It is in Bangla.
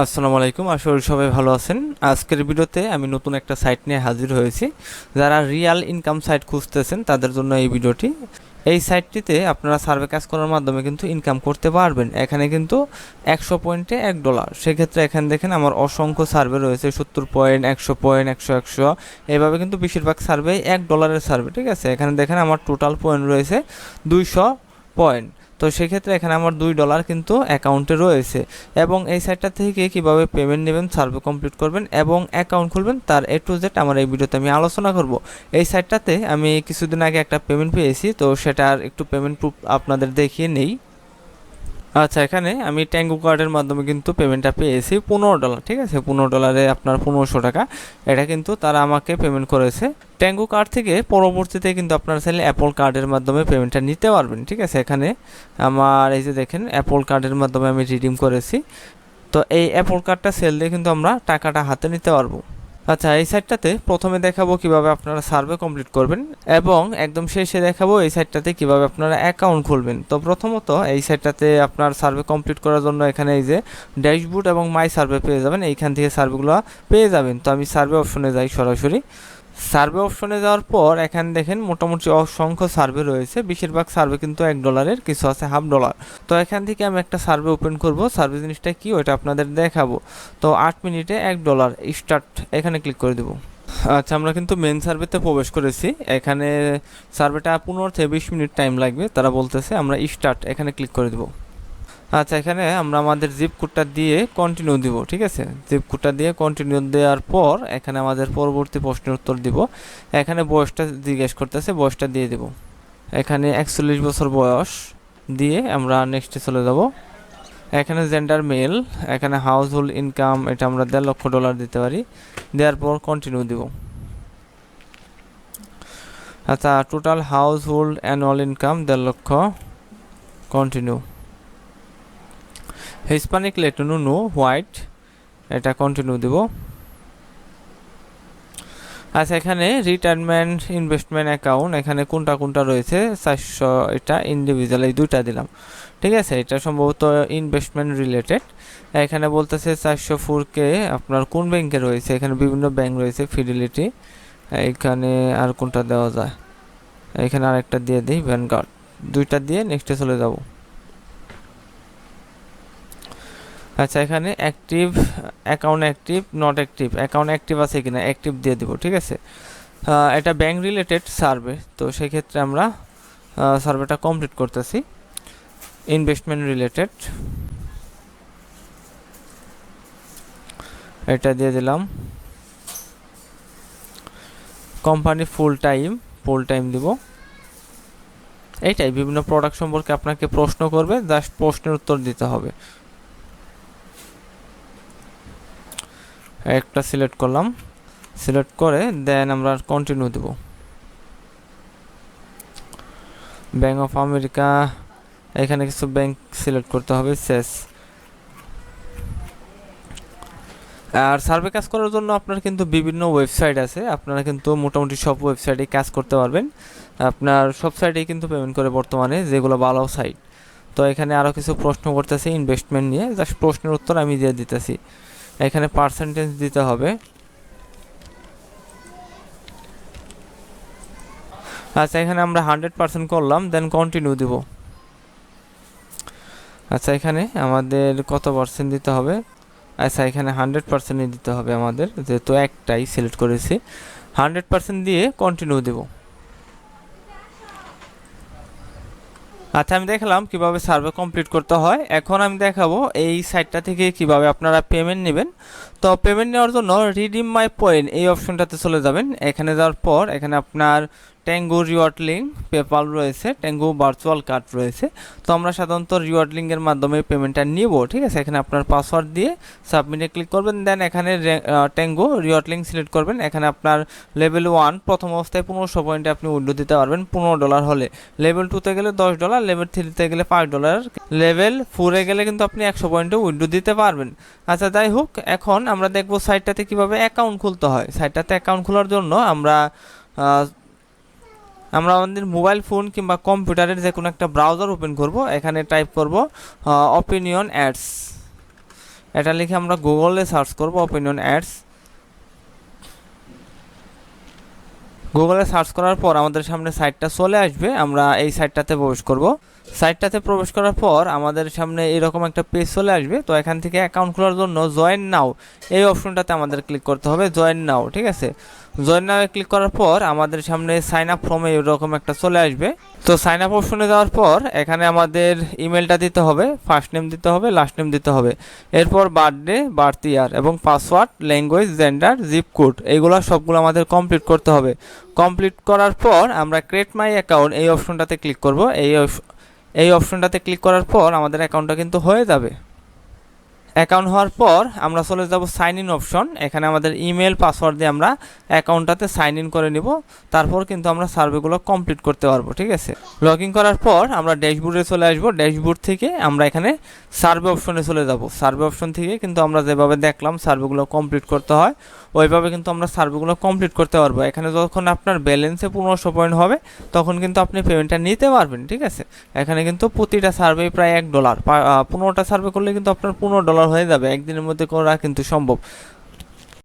আসসালামু আলাইকুম করি সবাই ভালো আছেন। আজকের ভিডিওতে আমি নতুন একটা সাইট নিয়ে হাজির হয়েছি। যারা রিয়াল ইনকাম সাইট খুঁজতেছেন, তাদের জন্য এই ভিডিওটি। এই সাইটটিতে আপনারা সার্ভে কাজ করার মাধ্যমে কিন্তু ইনকাম করতে পারবেন। এখানে কিন্তু একশো পয়েন্টে এক ডলার সেক্ষেত্রে এখানে দেখেন আমার অসংখ্য সার্ভে রয়েছে, সত্তর পয়েন্ট একশো পয়েন্ট একশো একশো। এভাবে কিন্তু বেশিরভাগ সার্ভে এক ডলারের সার্ভে ঠিক আছে? এখানে দেখেন আমার টোটাল পয়েন্ট রয়েছে দুইশো পয়েন্ট তো সেক্ষেত্রে এখানে আমার দুই ডলার কিন্তু অ্যাকাউন্টে রয়েছে এবং এই সাইটটা থেকে কীভাবে পেমেন্ট নেবেন সার্ভে কমপ্লিট করবেন এবং অ্যাকাউন্ট খুলবেন, তার এ টু জেড আমার এই ভিডিওতে আমি আলোচনা করব। এই সাইটটাতে আমি কিছুদিন আগে একটা পেমেন্ট পেয়েছি, তো সেটার একটু পেমেন্ট প্রুফ আপনাদের দেখিয়ে নেই। আচ্ছা এখানে আমি ট্যাঙ্গো কার্ডের মাধ্যমে কিন্তু পেমেন্টটা পেয়েছি পনেরো ডলার ঠিক আছে? পনেরো ডলারে আপনার পনেরোশো টাকা। এটা কিন্তু তারা আমাকে পেমেন্ট করেছে। ট্যাঙ্গো কার্ড থেকে পরবর্তীতে কিন্তু আপনারা চাইলে অ্যাপল কার্ডের মাধ্যমে পেমেন্টটা নিতে পারবেন, ঠিক আছে? এখানে আমার এই যে দেখেন অ্যাপল কার্ডের মাধ্যমে আমি রিডিম করেছি। তো এই অ্যাপল কার্ডটা সেল দিয়ে কিন্তু আমরা টাকাটা হাতে নিতে পারব। আচ্ছা এই সাইটটাতে প্রথমে দেখাবো কীভাবে আপনারা সার্ভে কমপ্লিট করবেন এবং একদম শেষে দেখাবো এই সাইটটাতে কীভাবে আপনারা অ্যাকাউন্ট খুলবেন। তো প্রথমত এই সাইটটাতে আপনার সার্ভে কমপ্লিট করার জন্য এখানে এই যে ড্যাশবোর্ড এবং মাই সার্ভে পেয়ে যাবেন। এইখান থেকে সার্ভেগুলো পেয়ে যাবেন। তো আমি সার্ভে অপশনে যাই সরাসরি। সার্ভে অপশনে যাওয়ার পর এখানে দেখেন মোটামুটি অসংখ্য সার্ভে রয়েছে। বেশিরভাগ সার্ভে কিন্তু এক ডলারের, কিছু আছে হাফ ডলার। তো এখান থেকে আমি একটা সার্ভে ওপেন করব। সার্ভে জিনিসটা কি ওইটা আপনাদের দেখাবো। তো আট মিনিটে এক ডলার স্টার্ট, এখানে ক্লিক করে দেবো। আচ্ছা আমরা কিন্তু মেন সার্ভেতে প্রবেশ করেছি। এখানে সার্ভেটা পনেরো থেকে বিশ মিনিট টাইম লাগবে। তারা বলতেছে আমরা স্টার্ট এখানে ক্লিক করে দেবো। আচ্ছা এখানে আমরা আমাদের জিপ কোডটা দিয়ে কন্টিনিউ দিব, ঠিক আছে? জিপ কোডটা দিয়ে কন্টিনিউ দেওয়ার পর এখানে আমাদের পরবর্তী প্রশ্নের উত্তর দিব। এখানে বয়সটা জিজ্ঞেস করতেছে, বয়সটা দিয়ে দেব। এখানে একচল্লিশ বছর বয়স দিয়ে আমরা নেক্সটে চলে যাব। এখানে জেন্ডার মেল এখানে হাউস হোল্ড ইনকাম এটা আমরা দেড় লক্ষ ডলার দিতে পারি। দেওয়ার পর কন্টিনিউ দিব। আচ্ছা total household annual income দেড় লক্ষ continue Hispanic Latino no white এটা কন্টিনিউ দেব। আচ্ছা এখানে রিটায়ারমেন্ট ইনভেস্টমেন্ট অ্যাকাউন্ট এখানে কোনটা কোনটা রয়েছে, চারশো এটা ইন্ডিভিজুয়াল এই দুইটা দিলাম। ঠিক আছে? এটা সম্ভবত ইনভেস্টমেন্ট রিলেটেড এখানে বলতেছে চারশো ফোরকে আপনার কোন ব্যাংকে রয়েছে? এখানে বিভিন্ন ব্যাংক রয়েছে ফিডিলিটি এখানে আর কোনটা দেওয়া যায়? এখানে আরেকটা দিয়ে দিই ভ্যানগার্ড দুইটা দিয়ে নেক্সটে চলে যাব। আচ্ছা এখানে active account active not active account active আছে কিনা অ্যাক্টিভ দিয়ে দেবো, ঠিক আছে? এটা ব্যাংক রিলেটেড সার্ভে তো সেক্ষেত্রে আমরা সার্ভেটা কমপ্লিট করতেছি। ইনভেস্টমেন্ট রিলেটেড এটা দিয়ে দিলাম। Company full time full time দিব। এইটাই, বিভিন্ন প্রোডাক্ট সম্পর্কে আপনাকে প্রশ্ন করবে জাস্ট প্রশ্নের উত্তর দিতে হবে। একটা সিলেক্ট করলাম। সিলেক্ট করে দেন আমরা কন্টিনিউ দেব। ব্যাঙ্ক অফ আমেরিকা এখানে কিছু ব্যাংক সিলেক্ট করতে হবে, শেষ। আর সার্ভে কাজ করার জন্য আপনার কিন্তু বিভিন্ন ওয়েবসাইট আছে। আপনারা কিন্তু মোটামুটি সব ওয়েবসাইটে কাজ করতে পারবেন। আপনার সব সাইটেই কিন্তু পেমেন্ট করে বর্তমানে, যেগুলো ভালো সাইট তো এখানে আরও কিছু প্রশ্ন করতেছে ইনভেস্টমেন্ট নিয়ে। জাস্ট প্রশ্নের উত্তর আমি দিয়ে দিতেছি। এখানে পার্সেন্টেজ দিতে হবে। আচ্ছা এখানে আমরা হান্ড্রেড পার্সেন্ট করলাম দেন কন্টিনিউ দিব। আচ্ছা এখানে আমাদের কত পার্সেন্ট দিতে হবে? আচ্ছা এখানে হান্ড্রেড পার্সেন্টই দিতে হবে আমাদের, যেহেতু একটাই সিলেক্ট করেছি। হান্ড্রেড পার্সেন্ট দিয়ে কন্টিনিউ দেবো। আচ্ছা আমি দেখলাম কীভাবে সার্ভে কমপ্লিট করতে হয়। এখন আমি দেখাবো এই সাইটটা থেকে কীভাবে আপনারা পেমেন্ট নেবেন। তো পেমেন্ট নেওয়ার জন্য রিডিম মাই পয়েন্ট এই অপশনটাতে চলে যাবেন। এখানে যাওয়ার পর এখানে আপনার ট্যাঙ্গো লিঙ্ক পেপাল রয়েছে, ট্যাঙ্গো ভার্চুয়াল কার্ড রয়েছে। তো আমরা সাধারণত রিওয়ার্ড লিঙ্কের মাধ্যমে পেমেন্টটা নিব, ঠিক আছে? এখানে আপনার পাসওয়ার্ড দিয়ে সাবমিটে ক্লিক করবেন দেন এখানে ট্যাঙ্গো রিওয়ার্ড লিঙ্ক সিলেক্ট করবেন। এখানে আপনার লেভেল ওয়ান প্রথম অবস্থায় পনেরোশো পয়েন্টে আপনি উইন্ডো দিতে পারবেন, পনেরো ডলার হলে। লেভেল টুতে গেলে দশ ডলার লেভেল থ্রিতে গেলে পাঁচ ডলার লেভেল ফোরে গেলে কিন্তু আপনি একশো পয়েন্টে উইন্ডো দিতে পারবেন। আচ্ছা যাই হোক, এখন আমরা দেখব সাইটটাতে কীভাবে অ্যাকাউন্ট খুলতে হয়। সাইটটাতে অ্যাকাউন্ট খোলার জন্য আমরা আমরা আমাদের মোবাইল ফোন কিংবা কম্পিউটারের যে কোনো একটা ব্রাউজার ওপেন করব। এখানে টাইপ করব অপিনিয়ন অ্যাডস এটা লিখে আমরা গুগলে সার্চ করব অপিনিয়ন অ্যাডস গুগলে সার্চ করার পর আমাদের সামনে সাইটটা চলে আসবে। আমরা এই সাইটটাতে প্রবেশ করব। সাইটটাতে প্রবেশ করার পর আমাদের সামনে এরকম একটা পেজ চলে আসবে। তো এখান থেকে অ্যাকাউন্ট খোলার জন্য জয়েন নাও এই অপশনটাতে আমাদের ক্লিক করতে হবে জয়েন নাও ঠিক আছে? জয়েন নাও ক্লিক করার পর আমাদের সামনে সাইন আপ ফর্মে এরকম একটা চলে আসবে। তো সাইন আপ অপশনে যাওয়ার পর এখানে আমাদের ইমেলটা দিতে হবে ফার্স্ট নেম দিতে হবে লাস্ট নেম দিতে হবে। এরপর বার্থডে বার্থ ইয়ার এবং password language gender zip code এইগুলো সবগুলো আমাদের কমপ্লিট করতে হবে। কমপ্লিট করার পর আমরা ক্রিয়েট মাই অ্যাকাউন্ট এই অপশনটাতে ক্লিক করব। এই এই অপশনটাতে ক্লিক করার পর আমাদের অ্যাকাউন্টটা কিন্তু হয়ে যাবে। অ্যাকাউন্ট হওয়ার পর আমরা চলে যাব সাইন ইন অপশন। এখানে আমাদের ইমেল, পাসওয়ার্ড দিয়ে আমরা অ্যাকাউন্টটাতে সাইন ইন করে নিব। তারপর কিন্তু আমরা সার্ভেগুলো কমপ্লিট করতে পারব, ঠিক আছে? লগ ইন করার পর আমরা ড্যাশবোর্ডে চলে আসব। ড্যাশবোর্ড থেকে আমরা এখানে সার্ভে অপশনে চলে যাব। সার্ভে অপশন থেকে কিন্তু আমরা যেভাবে দেখলাম সার্ভেগুলো কমপ্লিট করতে হয়, ওইভাবে কিন্তু আমরা সার্ভেগুলো কমপ্লিট করতে পারব। এখানে যখন আপনার ব্যালেন্সে পনেরোশো পয়েন্ট হবে, তখন কিন্তু আপনি পেমেন্টটা নিতে পারবেন, ঠিক আছে? এখানে কিন্তু প্রতিটা সার্ভে প্রায় এক ডলার। পনেরোটা সার্ভে করলে কিন্তু আপনার পনেরো ডলার হয়ে যাবে একদিনের মধ্যে করা কিন্তু সম্ভব।